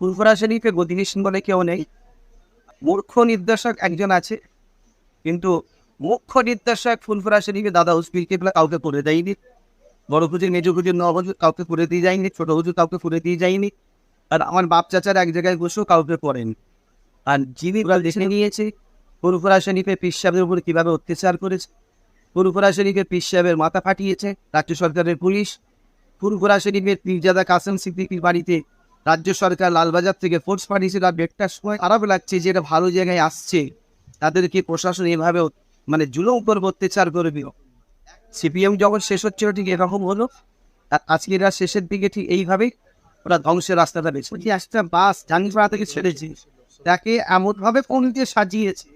ফুলফরা শরীফে গদিনিসন বলে কেউ নেই। মূর্খ নির্দেশক একজন আছে, কিন্তু মুখ্য নির্দেশক ফুলফরা শরীফে দাদা কেবলা কাউকে করে দেয়নি। বড় হুজুর, মেজো হুজুর ন হুজুর কাউকে করে দিয়ে যায়নি, ছোট হুজুর কাউকে করে দিয়ে যায়নি। আর আমার বাপ চাচার এক জায়গায় বসেও কাউকে করেনি। আর যিনি দেখে নিয়েছে ফুরফুরা শরীফে পীর সাহেবের উপর কীভাবে অত্যাচার করেছে ফুরফুরা শরীফে পীর সাহেবের মাথা ফাটিয়েছে, রাজ্য সরকারের পুলিশ ফুরফুরা শরীফের পীরজাদা কাসেম সিদ্দিকির বাড়িতে রাজ্য সরকার লালবাজার থেকে ফোর্স পাঠিয়েছিল। আর দেড়টার সময় খারাপ লাগছে যে এটা ভালো জায়গায় আসছে। তাদেরকে প্রশাসন এভাবে মানে জুলুম করবে অত্যাচার করবে সিপিএম যখন শেষ হচ্ছিল, ঠিক এরকম হলো। আর আজকে এরা শেষের দিকে ঠিক এইভাবেই ওরা ধ্বংসের রাস্তাটা বেছে বলছি একটা বাস জানিপাড়া থেকে ছেড়েছে। তাকে এমনভাবে ফোন দিয়ে সাজিয়েছে।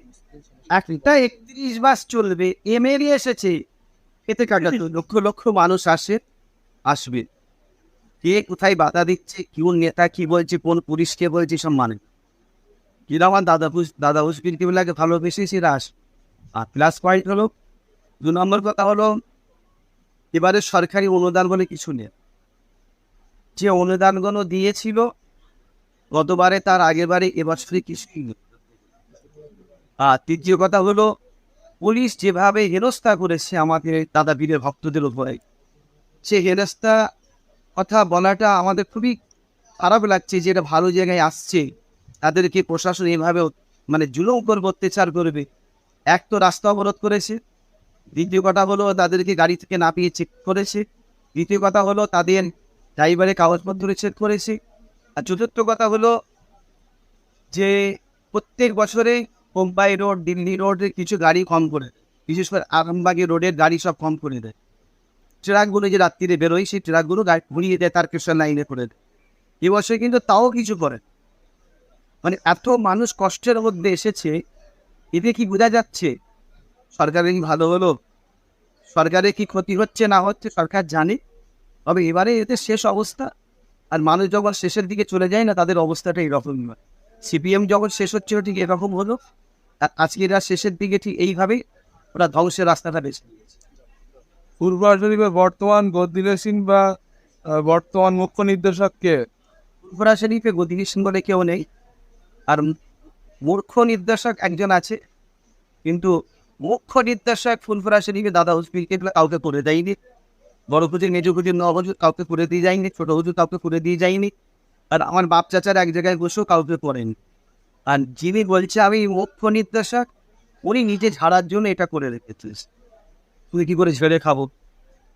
একটা একত্রিশ বাস চলবে। এমএরই এসেছে। এতে কাটাত লক্ষ লক্ষ মানুষ আসে, আসবে। কে কোথায় বাধা দিচ্ছে কোন নেতা কি বলছে, কোন পুলিশ কে বলছে, সব মানে। কিনা আমার দাদা দাদা হুসকিন কিবিলাকে ভালোবেসেছি রাস আর প্লাস পয়েন্ট হলো, দু নম্বর কথা হলো, এবারে সরকারি অনুদান বলে কিছু নেই। যে অনুদানগুলো দিয়েছিল, গতবারে তার আগের বারে এবছরে কিছুই নেই। আর তৃতীয় কথা হলো, পুলিশ যেভাবে হেনস্থা করেছে আমাকে দাদা বীরের ভক্তদের উপরে, সে হেনস্থা কথা বলাটা আমাদের খুবই খারাপ লাগছে যে এটা ভালো জায়গায় আসছে। তাদেরকে প্রশাসন এভাবে মানে জুলুম করবে অত্যাচার করবে। এক তো রাস্তা অবরোধ করেছে। দ্বিতীয় কথা হলো তাদেরকে গাড়ি থেকে নাপিয়ে চেক করেছে। দ্বিতীয় কথা হলো তাদের ড্রাইভারের কাগজপত্র চেক করেছে। আর চতুর্থ কথা হলো যে প্রত্যেক বছরে মুম্বাই রোড, দিল্লি রোডের কিছু গাড়ি কম করে। বিশেষ করে আরামবাগের রোডের গাড়ি সব কম করে দেয়। ট্রাকগুলো যে রাত্রিরে বেরোয়, সেই ট্রাকগুলো ঘুরিয়ে দেয়, তার কৃষ্ণ লাইনে করে দেয়। এবছর কিন্তু তাও কিছু করে। মানে এত মানুষ কষ্টের মধ্যে এসেছে, এতে কি বোঝা যাচ্ছে? সরকারের কি ভালো হলো সরকারের কি ক্ষতি হচ্ছে, না হচ্ছে, সরকার জানে। তবে এবারে এতে শেষ অবস্থা। আর মানুষ যখন শেষের দিকে চলে যায় না, তাদের অবস্থাটা এরকম নয়। সিপিএম যখন শেষ হচ্ছিল ঠিক এরকম হলো। আর আজকে এরা শেষের দিকে ঠিক এইভাবেই ওরা ধ্বংসের রাস্তাটা বেছে নিয়েছে। পূর্ব শরীফের বর্তমান গদ্দিলে সিং বা বর্তমান মুখ্য নির্দেশককে ফুরফুরা শরীফে গদিনিসন বলে কেউ নেই। আর মূর্খ নির্দেশক একজন আছে, কিন্তু মুখ্য নির্দেশক ফুলফুরা শরীফে দাদা কেবলা কাউকে করে দেয়নি। বড় হুজুর মেজো হুজুর ন হুজুর কাউকে করে দিয়ে যায়নি, ছোট হুজুর কাউকে করে দিয়ে যায়নি। আর আমার বাপ চাচার এক জায়গায় বসেও কাউকে করেনি। আর যিনি বলছে আমি মুখ্য নির্দেশক, উনি নিজে ঝাড়ার জন্য এটা করে রেখেছে। তুই কী করে ঝেড়ে খাব?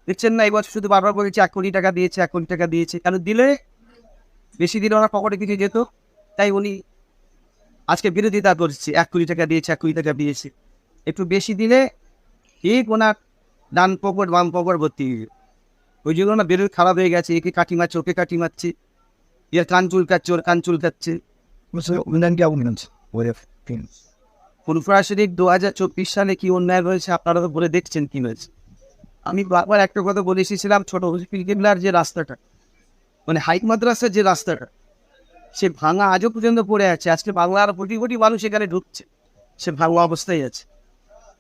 দেখছেন না এই বছর শুধু বারবার বলেছে, এক কোটি টাকা দিয়েছে, এক কোটি টাকা দিয়েছে। কেন দিলে? বেশি দিলে ওনার পকেটে কিছু যেত? তাই উনি আজকে বিরোধিতা করছে, এক কোটি টাকা দিয়েছে, এক কোটি টাকা দিয়েছে। একটু বেশি দিলে ঠিক ওনার ডান পকট, বাম পকট ভর্তি। ওই জন্য না বেরোয় খারাপ হয়ে গেছে, একে কাটি মারছে, ওকে কাটি মারছে। এর কান চুলকাচ্ছে, ওর কান চুলকাচ্ছে। ফুলফুরা শরীফ দু হাজার চব্বিশ সালে কি অন্যায় হয়েছে আপনারা তো বলে দেখছেন কি হয়েছে? আমি বারবার একটা কথা বলে এসেছিলাম ছোট হসপিটাল যে রাস্তাটা মানে হাইক মাদ্রাসার যে রাস্তাটা সে ভাঙা আজও পর্যন্ত পড়ে আছে। আজকে বাংলার কোটি কোটি মানুষ এখানে ঢুকছে। সে ভাঙা অবস্থায় আছে।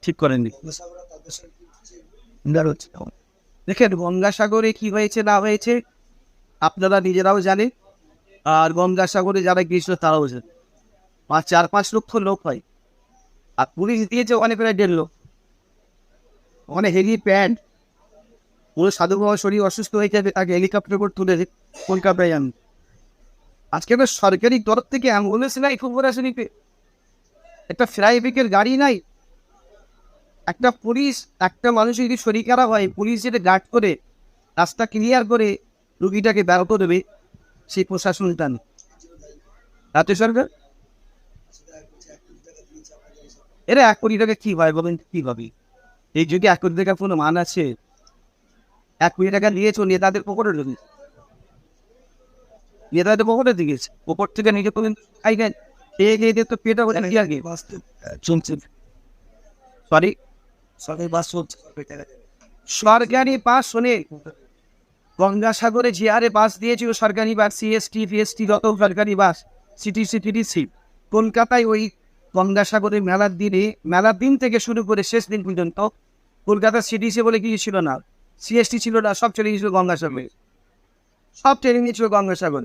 ঠিক করেননি। দেখেন গঙ্গাসাগরে কি হয়েছে না হয়েছে আপনারা নিজেরাও জানেন। আর গঙ্গাসাগরে যারা গিয়েছিল তারাও জানে পাঁচ চার পাঁচ লক্ষ লোক হয়। আর পুলিশ দিয়েছে অনেক প্রায় দেড় লোক ওখানে হেভি প্যান্ট পুরো সাধু বাবা শরীর অসুস্থ হয়ে যাবে, তাকে হেলিকপ্টার করে তুলে কলকাতায় আন আজকে তো সরকারি তরফ থেকে অ্যাম্বুলেন্স নাই ফুটবল শরীফে একটা ফ্লাইব্রিকের গাড়ি নাই। একটা পুলিশ, একটা মানুষ যদি শরীর খারাপ হয়, পুলিশ যেটা গার্ড করে, রাস্তা ক্লিয়ার করে, রুগীটাকে করে দেবে, সেই প্রশাসনটা নেই। রাজ্য সরকার? এরা এক কোটি টাকা কি হয় বলেন কি হবে এই যদি এক কোটি টাকা কোনো মান আছে এক কোটি টাকা নিয়েছো নেতাদের পকেটে ঢুকে নেতাদের পকেটে দিয়েছে ওপর থেকে নিজে কোনো খাই খাই খেয়ে খেয়ে তো পেটা হচ্ছে কি আগে? চলছে। সরি সরকারি বাস চলছে। সরকারি বাস শোনে। গঙ্গাসাগরে যে হারে বাস দিয়েছিল সরকারি বাস সিএসটি ফিএসটি যত সরকারি বাস সিটি সিটিডিসি কলকাতায় ওই গঙ্গাসাগরের মেলার দিনে, মেলার দিন থেকে শুরু করে শেষ দিন পর্যন্ত কলকাতা সিটিসি বলে কিছু ছিল না। সিএসটি ছিল না, সব চলে গিয়েছিল গঙ্গাসাগরে। সব ট্রেনিং ছিল গঙ্গাসাগর।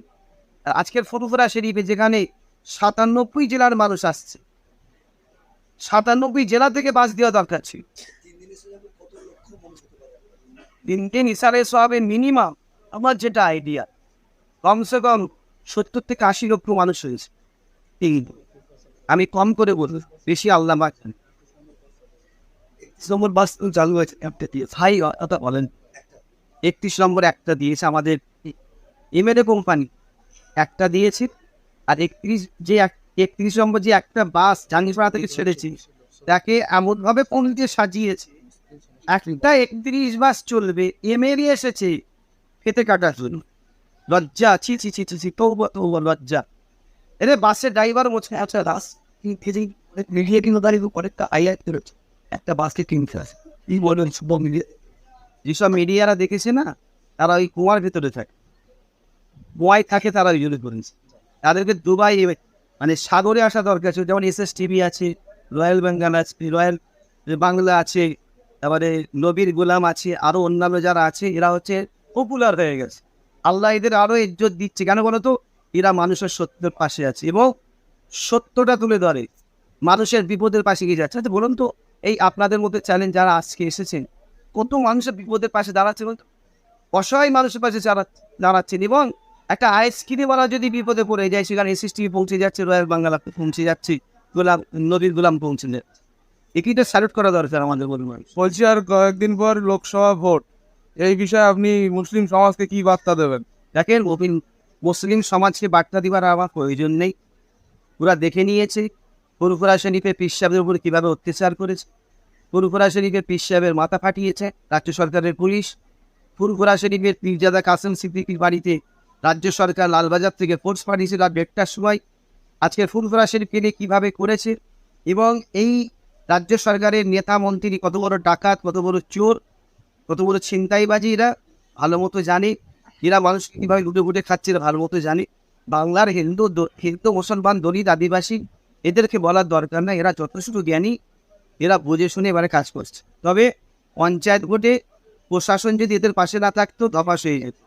আজকের ফুরফুরা শরীফে যেখানে সাতানব্বই জেলার মানুষ আসছে। সাতানব্বই জেলা থেকে বাস দেওয়া দরকার ছিল। তিন দিন ইসারে সবে মিনিমাম আমার যেটা আইডিয়া কমসে কম সত্তর থেকে আশি লক্ষ মানুষ হয়েছে। এই আমি কম করে বলব, বেশি আল্লাহ নম্বর বাস চালু আছে একটা দিয়ে। ভাই, কথা বলেন। একত্রিশ নম্বর একটা দিয়েছে আমাদের এমএলএ কোম্পানি একটা দিয়েছে, আর একত্রিশ যে একত্রিশ নম্বর যে একটা বাস জাঙ্গিপাড়া থেকে ছেড়েছি, তাকে এমনভাবে পণ্ডিতে সাজিয়েছে। একটা একত্রিশ বাস চলবে এমএলএ এসেছে, খেতে কাটার জন্য। লজ্জা ছি ছি ছি ছি, তৌবা তৌবা, লজ্জা। এরে বাসের ড্রাইভার বলছে আচ্ছা দাস মিলিয়ে কিন্তু দাঁড়িয়ে অনেকটা আইআই বেরোচ্ছে একটা বাসকে কিনতে আসে। এই বলেন সব মিলিয়ে যেসব মিডিয়ারা দেখেছে না, তারা ওই কুয়ার ভেতরে থাকে। কুয়ায় থাকে তারা জন্য করেছে। তাদেরকে দুবাই মানে সাগরে আসা দরকার ছিল। যেমন এস এস টিভি আছে রয়্যাল বেঙ্গল আছে রয়্যাল বাংলা আছে, তারপরে নবীর গোলাম আছে আরও অন্যান্য যারা আছে, এরা হচ্ছে পপুলার হয়ে গেছে। আল্লাহ এদের আরও ইজ্জত দিচ্ছে। কেন বলো তো এরা মানুষের সত্যের পাশে আছে এবং সত্যটা তুলে ধরে। মানুষের বিপদের পাশে গিয়ে যাচ্ছে। আচ্ছা বলুন তো এই আপনাদের মধ্যে চ্যালেঞ্জ যারা আজকে এসেছেন কত মানুষের বিপদের পাশে দাঁড়াচ্ছে বলতো অসহায় মানুষের পাশে দাঁড়াচ্ছেন এবং একটা আইস কিনে বলা যদি বিপদে পড়ে যায় সেখানে এসএসটি পৌঁছে যাচ্ছে রয়্যাল বাংলা পৌঁছে যাচ্ছে গোলাম নদীর গোলাম পৌঁছে যাচ্ছে। একিটা স্যালুট করা দরকার আমাদের বলুন মানুষ বলছি আর কয়েকদিন পর লোকসভা ভোট। এই বিষয়ে আপনি মুসলিম সমাজকে কি বার্তা দেবেন? দেখেন মুসলিম সমাজকে বার্তা দিবার আমার প্রয়োজন নেই। ওরা দেখে নিয়েছে ফুরফুরা শরীফে পীর সাহেবের উপর কীভাবে অত্যাচার করেছে। ফুরফুরা শরীফের পীর সাহেবের মাথা ফাটিয়েছে রাজ্য সরকারের পুলিশ। ফুরফুরা শরীফের পীরজাদা কাসেম সিদ্দিকির বাড়িতে রাজ্য সরকার লালবাজার থেকে ফোর্স পাঠিয়েছে রাত দেড়টার সময়। আজকে ফুরফুরা শরীফকে নিয়ে কীভাবে করেছে এবং এই রাজ্য সরকারের নেতা মন্ত্রী কত বড় ডাকাত, কত বড় চোর, কত বড় ছিনতাইবাজি এরা ভালো মতো জানে। এরা মানুষ কীভাবে লুটে ফুটে খাচ্ছে ভালো মতো জানি। বাংলার হিন্দু হিন্দু, মুসলমান, দলিত, আদিবাসী, এদেরকে বলার দরকার না এরা যথেষ্ট জ্ঞানী, এরা বুঝে শুনে এবারে কাজ করছে। তবে পঞ্চায়েত ভোটে প্রশাসন যদি এদের পাশে না থাকতো, ধপাস হয়ে যেত।